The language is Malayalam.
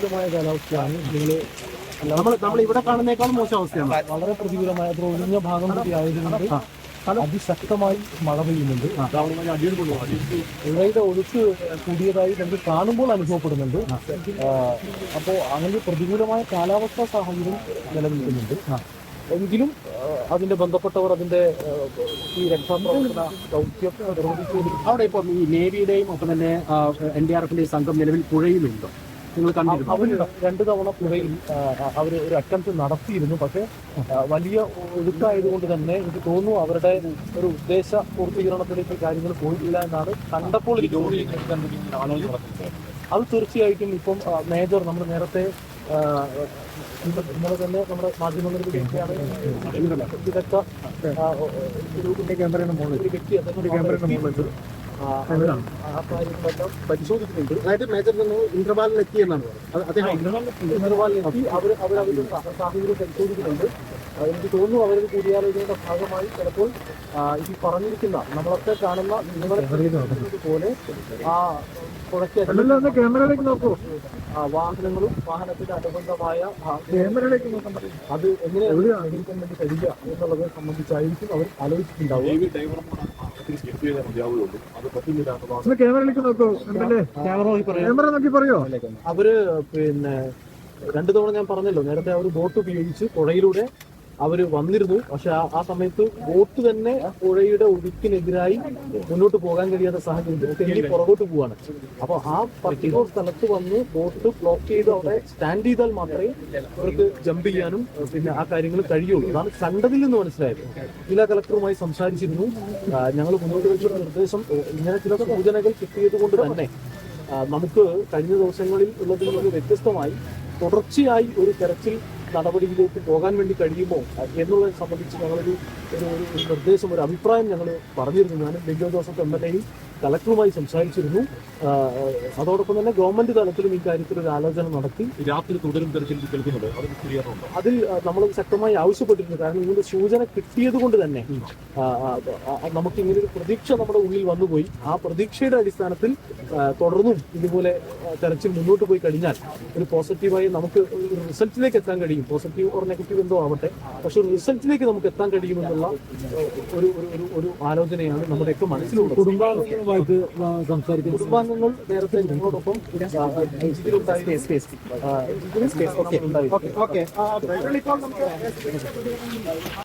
പ്രതികൂലമായ കാലാവസ്ഥയാണ്. നിങ്ങൾ നമ്മൾ നമ്മൾ ഇവിടെ കാണുന്നേക്കാളും മോശം അവസ്ഥയാണ്. വളരെ പ്രതികൂലമായ അത് ഒഴിഞ്ഞ ഭാഗം കൂടി ആയതുകൊണ്ട് അതിശക്തമായി മഴ പെയ്യുന്നുണ്ട്. ഇവയുടെ ഒഴുക്ക് കൂടിയതായി നമുക്ക് കാണുമ്പോൾ അനുഭവപ്പെടുന്നുണ്ട്. അപ്പോൾ അങ്ങനെ പ്രതികൂലമായ കാലാവസ്ഥാ സാഹചര്യം നിലനിൽക്കുന്നുണ്ട്. എങ്കിലും അതിന്റെ ബന്ധപ്പെട്ടവർ അതിന്റെ ഈ രക്ഷാപ്രവർത്തന ദൗത്യം അവിടെ ഇപ്പം ഈ നേവിയുടെയും ഒപ്പം തന്നെ എൻ ഡി ആർ എഫിന്റെയും സംഘം നിലവിൽ പുഴയിലുണ്ട്. നിങ്ങൾ കണ്ടിരുന്നു. അവർ രണ്ടു തവണ പുഴയിൽ അവർ ഒരു അറ്റംപ്റ്റ് നടത്തിയിരുന്നു. പക്ഷെ വലിയ ഒഴുക്കായതുകൊണ്ട് തന്നെ എനിക്ക് തോന്നുന്നു അവരുടെ ഒരു ഉദ്ദേശ പൂർത്തീകരണത്തിലേക്ക് കാര്യങ്ങൾ പോയിട്ടില്ല എന്നാണ് കണ്ടപ്പോൾ അത് തീർച്ചയായിട്ടും ഇപ്പം മേജർ നമ്മൾ നേരത്തെ ഇന്നലെ തന്നെ നമ്മുടെ മാധ്യമങ്ങളിൽ വിളിക്കുകയാണ് വിദഗ്ധ ഒരു വ്യക്തി അദ്ദേഹം പരിശോധിക്കുന്നുണ്ട് അതായത് മേജർ നിങ്ങൾ ഇന്ദ്രപാലിൽ എത്തിയെന്നാണ് പറഞ്ഞത് അത് അദ്ദേഹം ഇന്റർവാളിലെത്തി അവർ അവർ അവരുടെ സഹ- സാഹചര്യം പരിശോധിക്കുന്നുണ്ട് എനിക്ക് തോന്നുന്നു അവരുടെ കൂടിയാലോചനയുടെ ഭാഗമായി ചിലപ്പോൾ ഈ പറഞ്ഞിരിക്കുന്ന നമ്മളൊക്കെ കാണുന്ന പോലെ ആ പുഴയ്ക്ക് ക്യാമറയിലേക്ക് നോക്കൂ. വാഹനങ്ങളും വാഹനത്തിന്റെ അനുബന്ധമായ അത് എങ്ങനെയാണ് പരിഹരിക്കാൻ വേണ്ടി കഴിയുക എന്നുള്ളത് സംബന്ധിച്ചായിരിക്കും അവർ ആലോചിച്ചിട്ടുണ്ടാവും ഒന്ന് ക്യാമറയിലേക്ക് നോക്കൂ കണ്ടല്ലേ? ക്യാമറ നോക്കി പറയോ? അവർ പിന്നെ രണ്ടു തവണ ഞാൻ പറഞ്ഞല്ലോ നേരത്തെ അവർ ബോട്ട് ഉപയോഗിച്ച് പുഴയിലൂടെ അവർ വന്നിരുന്നു. പക്ഷെ ആ സമയത്ത് ബോട്ട് തന്നെ പുഴയുടെ ഒഴുക്കിനെതിരായി മുന്നോട്ട് പോകാൻ കഴിയാത്ത സാഹചര്യം. തെന്നി പുറകോട്ട് പോവാണ്. അപ്പൊ ആ പർട്ടിക്കുലർ സ്ഥലത്ത് വന്ന് ബോട്ട് ബ്ലോക്ക് ചെയ്ത് അവിടെ സ്റ്റാൻഡ് ചെയ്താൽ മാത്രമേ അവർക്ക് ജമ്പ് ചെയ്യാനും പിന്നെ ആ കാര്യങ്ങൾ കഴിയുള്ളൂ. അതാണ് കണ്ടതിൽ നിന്ന് മനസ്സിലായത്. ജില്ലാ കളക്ടറുമായി സംസാരിച്ചിരുന്നു. ഞങ്ങൾ മുന്നോട്ട് വെച്ച നിർദ്ദേശം ഇങ്ങനെ ചില സൂചനകൾ കിട്ടിയത് കൊണ്ട് തന്നെ നമുക്ക് കഴിഞ്ഞ ദിവസങ്ങളിൽ ഉള്ളതിൽ നിന്ന് വ്യത്യസ്തമായി തുടർച്ചയായി ഒരു തെരച്ചിൽ നടപടിയിലേക്ക് പോകാൻ വേണ്ടി കഴിയുമോ എന്നുള്ളതിനെ സംബന്ധിച്ച് ഞങ്ങളൊരു ഒരു നിർദ്ദേശം ഒരു അഭിപ്രായം ഞങ്ങൾ പറഞ്ഞിരുന്നു. ഞാനും ബിജോ ജോസഫ് എം എൽ എയും കളക്ടറുമായി സംസാരിച്ചിരുന്നു. അതോടൊപ്പം തന്നെ ഗവൺമെന്റ് തലത്തിലും ഇക്കാര്യത്തിൽ ഒരു ആലോചന നടത്തി. രാത്രി തുടരും തെരച്ചിൽ കേൾക്കുന്നുണ്ട്. അതിൽ നമ്മൾ ശക്തമായി ആവശ്യപ്പെട്ടിരുന്നു കാരണം ഇതിന്റെ സൂചന കിട്ടിയത് കൊണ്ട് തന്നെ നമുക്ക് ഇങ്ങനെ ഒരു പ്രതീക്ഷ നമ്മുടെ ഉള്ളിൽ വന്നുപോയി. ആ പ്രതീക്ഷയുടെ അടിസ്ഥാനത്തിൽ തുടർന്നും ഇതുപോലെ തെരച്ചിൽ മുന്നോട്ട് പോയി കഴിഞ്ഞാൽ ഒരു പോസിറ്റീവായി നമുക്ക് ഒരു റിസൾട്ടിലേക്ക് എത്താൻ കഴിയും. പോസിറ്റീവ് ഓർ നെഗറ്റീവ് എന്തോ ആവട്ടെ. പക്ഷെ ഒരു റിസൾട്ടിലേക്ക് നമുക്ക് എത്താൻ കഴിയുമെന്നുള്ള ഒരു ഒരു ആലോചനയാണ് നമ്മുടെയൊക്കെ മനസ്സിലുള്ളത്. കുടുംബാംഗങ്ങളുമായിട്ട് സംസാരിക്കുന്നു കുടുംബാംഗങ്ങൾ നേരത്തെ ഞങ്ങളോടൊപ്പം ആ,